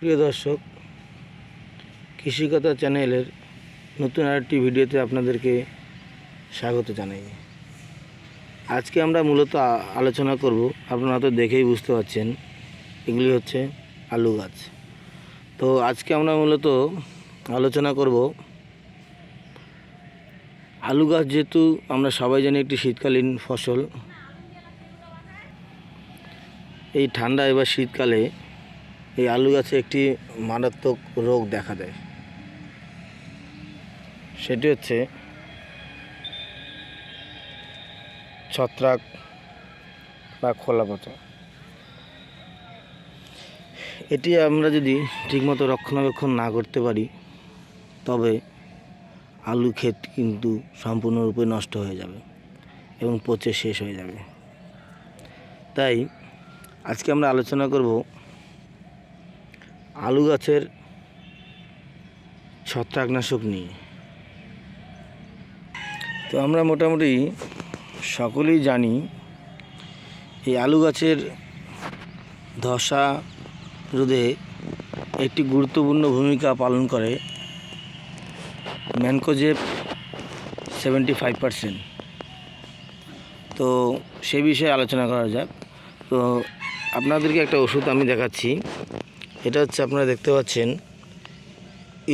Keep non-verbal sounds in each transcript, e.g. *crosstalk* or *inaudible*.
প্রিয় দর্শক কৃষিকথা চ্যানেলের নতুন আরেকটি ভিডিওতে আপনাদেরকে স্বাগত জানাই। আজকে আমরা মূলত আলোচনা করব, আপনারা তো দেখেই বুঝতে পারছেন, এগুলি হচ্ছে আলু গাছ। তো আজকে আমরা মূলত আলোচনা করব, আলু গাছ যেহেতু আমরা সবাই জানি একটি শীতকালীন ফসল, এই ঠান্ডা এবার শীতকালে এই আলু গাছে একটি মারাত্মক রোগ দেখা দেয়। সেটি হচ্ছে ছত্রাক বা খোলা পচা এটি আমরা যদি ঠিকমতো রক্ষণাবেক্ষণ না করতে পারি, তবে আলু ক্ষেত কিন্তু সম্পূর্ণরূপে নষ্ট হয়ে যাবে এবং পচে শেষ হয়ে যাবে। তাই আজকে আমরা আলোচনা করব আলু গাছের ছত্রাকনাশক নিয়ে। তো আমরা মোটামুটি সকলেই জানি এই আলু গাছের ধসা রোধে একটি গুরুত্বপূর্ণ ভূমিকা পালন করে ম্যানকোজেব সেভেন্টি ফাইভ পারসেন্ট। তো সে বিষয়ে আলোচনা করা যাক। তো আপনাদেরকে একটা ওষুধ আমি দেখাচ্ছি। এটা হচ্ছে আপনারা দেখতে পাচ্ছেন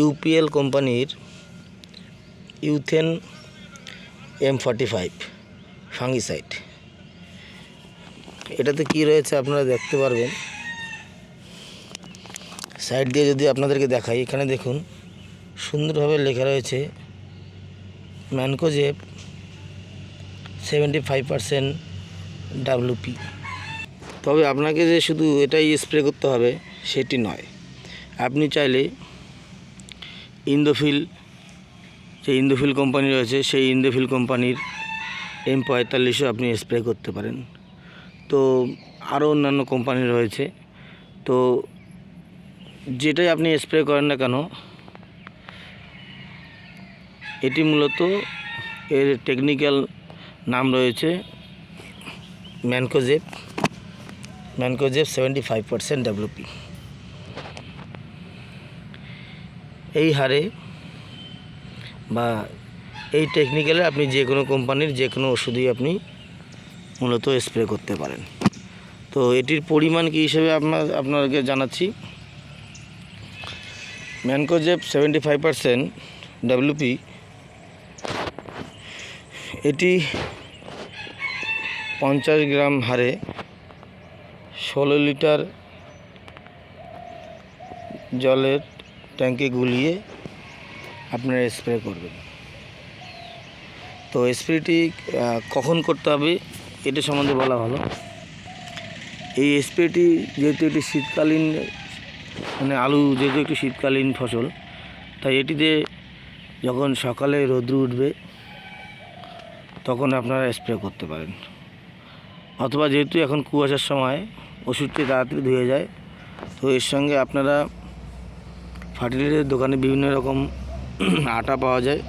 ইউপিএল কোম্পানির Uthane M forty five fungicide. এটাতে কি রয়েছে আপনারা দেখতে পারবেন। সাইড দিয়ে যদি আপনাদেরকে দেখাই, এখানে দেখুন সুন্দরভাবে লেখা রয়েছে, mancozeb seventy five percent WP তবে আপনাকে যে শুধু এটাই স্প্রে করতে হবে সেটি নয়। আপনি চাইলে ইন্দোফিল, যে ইন্দোফিল কোম্পানি রয়েছে, সেই ইন্দোফিল কোম্পানির এম পঁয়তাল্লিশও আপনি স্প্রে করতে পারেন। তো আরও অন্যান্য কোম্পানি রয়েছে। তো যেটাই আপনি স্প্রে করেন না কেন, এটি মূলত এর টেকনিক্যাল নাম রয়েছে mancozeb. Mancozeb seventy five percent WP এই হারে বা এই টেকনিক্যালে আপনি যে কোনো কোম্পানির যে কোনো ওষুধই আপনি মূলত স্প্রে করতে পারেন। তো এটির পরিমাণ কী হিসেবে আপনার আপনাকে জানাচ্ছি। Mancozeb seventy five percent WP এটি পঞ্চাশ গ্রাম হারে ষোলো লিটার জলের ট্যাঙ্কে গুলিয়ে আপনারা স্প্রে করবেন। তো স্প্রেটি কখন করতে হবে এটা সম্বন্ধে বলা ভালো এই স্প্রেটি যেহেতু এটি শীতকালীন মানে আলু, যেহেতু একটি শীতকালীন ফসল, তাই এটিতে যখন সকালে রোদ্রু উঠবে, তখন আপনারা স্প্রে করতে পারেন। অথবা যেহেতু এখন কুয়াশার সময়, ওষুধটি তাড়াতাড়ি ধুয়ে যায়, তো এর সঙ্গে আপনারা ফার্টিলাইজারের দোকানে বিভিন্ন রকম *clears throat* আটা পাওয়া যায়।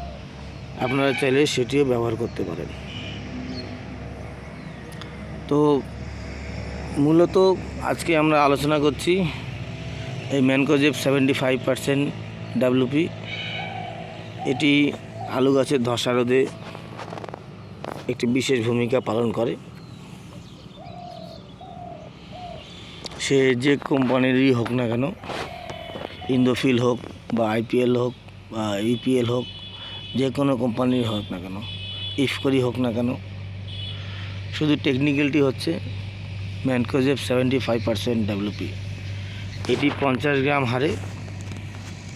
আপনারা চাইলে সেটিও ব্যবহার করতে পারেন। তো মূলত আজকে আমরা আলোচনা করছি এই mancozeb seventy five percent WP এটি আলু গাছের ধসা রোধে একটি বিশেষ ভূমিকা পালন করে। সে যে কোম্পানিরই হোক না কেন ইন্দোফিল হোক বা আইপিএল হোক বা ইউপিএল হোক, যে কোনো কোম্পানির হোক না কেন ইফকরি হোক না কেন, শুধু টেকনিক্যালটি হচ্ছে mancozeb seventy five percent WP এটি পঞ্চাশ গ্রাম হারে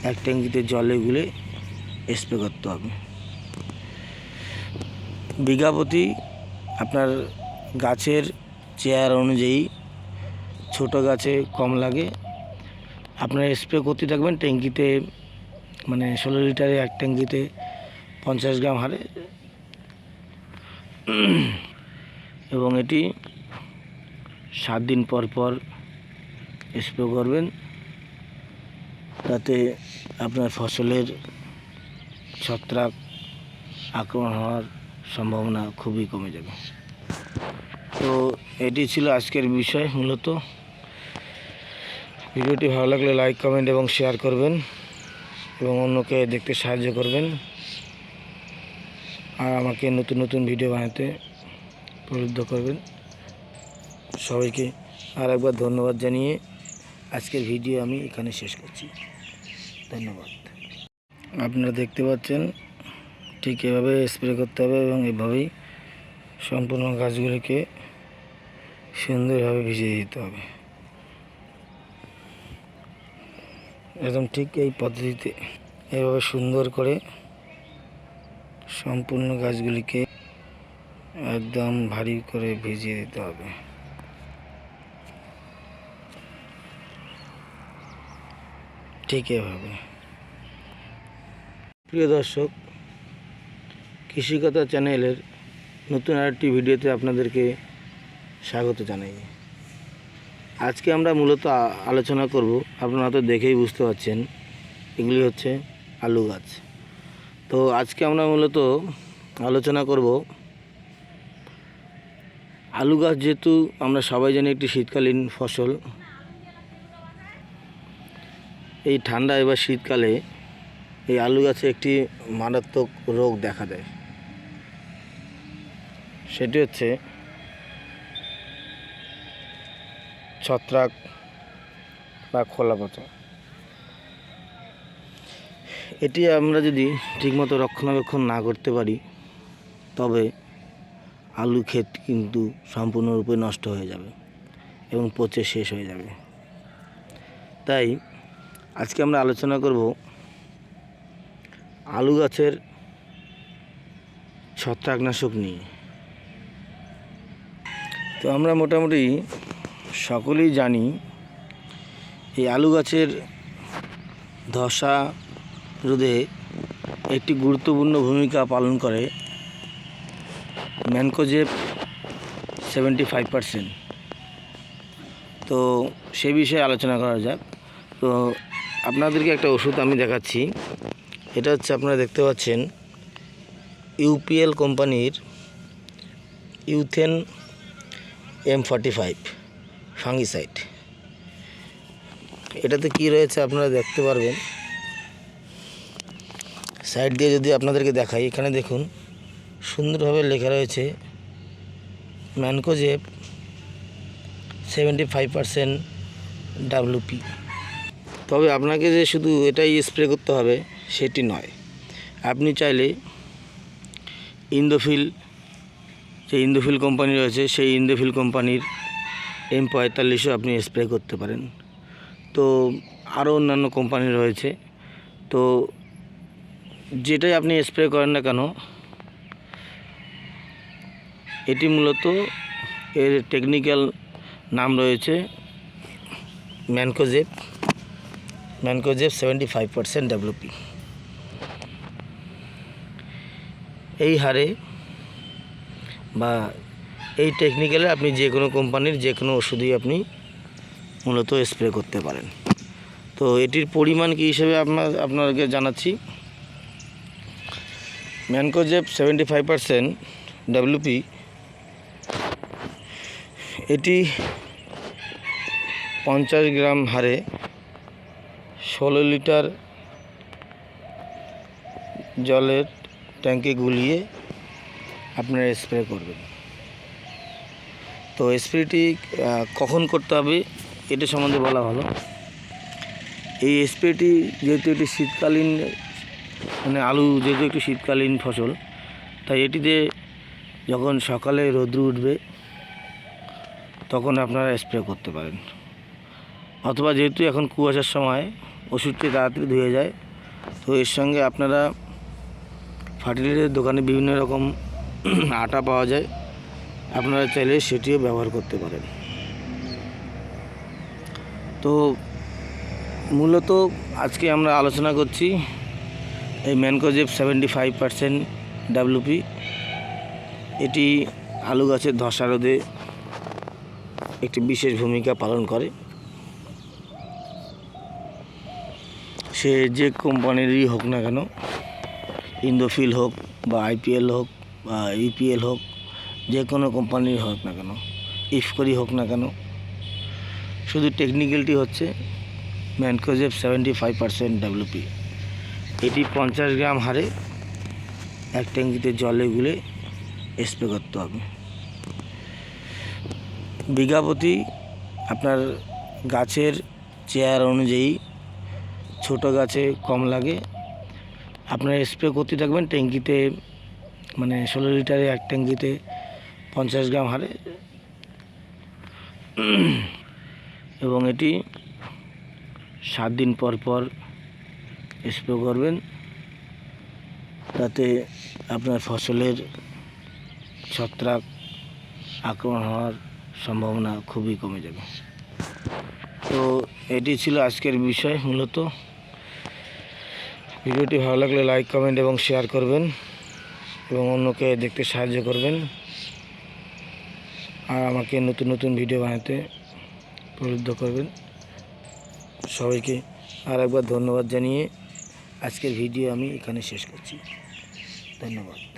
এক ট্যাঙ্কিতে জলে গুলে স্প্রে করতে হবে। বিঘা প্রতি আপনার গাছের চেয়ার অনুযায়ী ছোট গাছে কম লাগে আপনার স্প্রে করতে থাকবেন, ট্যাঙ্কিতে মানে ষোলো লিটারে এক ট্যাঙ্কিতে পঞ্চাশ গ্রাম হারে। এবং এটি সাত দিন পর পর স্প্রে করবেন, তাতে আপনার ফসলের ছত্রাক আক্রমণ হওয়ার সম্ভাবনা খুবই কমে যাবে। তো এটি ছিল আজকের বিষয় মূলত। ভিডিওটি ভালো লাগলে লাইক, কমেন্ট এবং শেয়ার করবেন এবং অন্যকে দেখতে সাহায্য করবেন। আর আমাকে নতুন নতুন ভিডিও বানাতে প্রলুব্ধ করবেন। সবাইকে আর একবার ধন্যবাদ জানিয়ে আজকের ভিডিও আমি এখানে শেষ করছি। ধন্যবাদ। আপনারা দেখতে পাচ্ছেন, ঠিক এভাবে স্প্রে করতে হবে এবং এভাবেই সম্পূর্ণ গাছগুলিকে সুন্দরভাবে ভিজিয়ে দিতে হবে। একদম ঠিক এই পদ্ধতিতে এভাবে সুন্দর করে সম্পূর্ণ গাছগুলিকে একদম ভারী করে ভিজিয়ে দিতে হবে। ঠিক এভাবে। প্রিয় দর্শক, কৃষিকতা চ্যানেলের নতুন আরেকটি ভিডিওতে আপনাদেরকে স্বাগত জানাই। আজকে আমরা মূলত আলোচনা করব, আপনারা তো দেখেই বুঝতে পারছেন, এগুলি হচ্ছে আলু গাছ। তো আজকে আমরা মূলত আলোচনা করব, আলু গাছ যেহেতু আমরা সবাই জানি একটি শীতকালীন ফসল, এই ঠান্ডা এবার শীতকালে এই আলু গাছে একটি মারাত্মক রোগ দেখা দেয়। সেটি হচ্ছে ছত্রাক বা খোলা পচা এটি আমরা যদি ঠিকমতো রক্ষণাবেক্ষণ না করতে পারি, তবে আলু ক্ষেত কিন্তু সম্পূর্ণরূপে নষ্ট হয়ে যাবে এবং পচে শেষ হয়ে যাবে। তাই আজকে আমরা আলোচনা করব আলু গাছের ছত্রাকনাশক নিয়ে। তো আমরা মোটামুটি সকলেই জানি এই আলু গাছের ধসা রোধে একটি গুরুত্বপূর্ণ ভূমিকা পালন করে ম্যানকোজেব সেভেন্টি ফাইভ পারসেন্ট। তো সে বিষয়ে আলোচনা করা যাক। তো আপনাদেরকে একটা ওষুধ আমি দেখাচ্ছি। এটা হচ্ছে আপনারা দেখতে পাচ্ছেন ইউপিএল কোম্পানির Uthane M forty five. Fungicide. এটাতে কি রয়েছে আপনারা দেখতে পারবেন। সাইড দিয়ে যদি আপনাদেরকে দেখাই, এখানে দেখুন, সুন্দরভাবে লেখা রয়েছে, mancozeb seventy five percent WP তবে আপনাকে যে শুধু এটাই স্প্রে করতে হবে, সেটি নয়। আপনি চাইলে ইন্দোফিল যে ইন্দোফিল কোম্পানি রয়েছে, সেই ইন্দোফিল কোম্পানির এম পঁয়তাল্লিশও আপনি স্প্রে করতে পারেন। তো আরও অন্যান্য কোম্পানি রয়েছে। তো যেটাই আপনি স্প্রে করেন না কেন, এটি মূলত এর টেকনিক্যাল নাম রয়েছে mancozeb mancozeb seventy five percent WP এই হারে বা এই টেকনিক্যালে আপনি যে কোনো কোম্পানির যে কোনো ওষুধই আপনি মূলত স্প্রে করতে পারেন। তো এটির পরিমাণ কী হিসেবে আপনার আপনাকে জানাচ্ছি। Mancozeb seventy five percent WP এটি পঞ্চাশ গ্রাম হারে ষোলো লিটার জলের ট্যাঙ্কে গুলিয়ে আপনারা স্প্রে করবেন। তো স্প্রেটি কখন করতে হবে এটা সম্বন্ধে বলা ভালো। এই স্প্রেটি যেহেতু এটি শীতকালীন মানে আলু যেহেতু একটি শীতকালীন ফসল, তাই এটিতে যখন সকালে রোদ্রু উঠবে, তখন আপনারা স্প্রে করতে পারেন। অথবা যেহেতু এখন কুয়াশার সময়, ওষুধটি তাড়াতাড়ি ধুয়ে যায়, তো এর সঙ্গে আপনারা ফার্টিলাইজারের দোকানে বিভিন্ন রকম *clears throat* আটা পাওয়া যায়। আপনারা চাইলে সেটিও ব্যবহার করতে পারেন। তো মূলত আজকে আমরা আলোচনা করছি এই mancozeb seventy five percent WP এটি আলু গাছের ধসা রোধে একটি বিশেষ ভূমিকা পালন করে। সে যে কোম্পানিরই হোক না কেন ইন্দোফিল হোক বা আইপিএল হোক বা ইউপিএল হোক যে কোনো কোম্পানির হোক না কেন ইফকরি হোক না কেন, শুধু টেকনিক্যালটি হচ্ছে mancozeb seventy five percent WP এটি পঞ্চাশ গ্রাম হারে এক ট্যাঙ্কিতে জলে গুলে স্প্রে করতে হবে। বিঘা প্রতি আপনার গাছের চেয়ার অনুযায়ী ছোট গাছে কম লাগে। আপনার স্প্রে করতে থাকবেন ট্যাঙ্কিতে মানে ষোলো লিটারে এক ট্যাঙ্কিতে পঞ্চাশ গ্রাম হারে। এবং এটি সাত দিন পর পর স্প্রে করবেন। তাতে আপনার ফসলের ছত্রাক আক্রমণ হওয়ার সম্ভাবনা খুবই কমে যাবে। তো এটি ছিল আজকের বিষয় মূলত। ভিডিওটি ভালো লাগলে লাইক, কমেন্ট এবং শেয়ার করবেন এবং অন্যকে দেখতে সাহায্য করবেন। আর আমাকে নতুন নতুন ভিডিও বানাতে প্রলুব্ধ করবেন। সবাইকে আর একবার ধন্যবাদ জানিয়ে আজকের ভিডিও আমি এখানে শেষ করছি। ধন্যবাদ।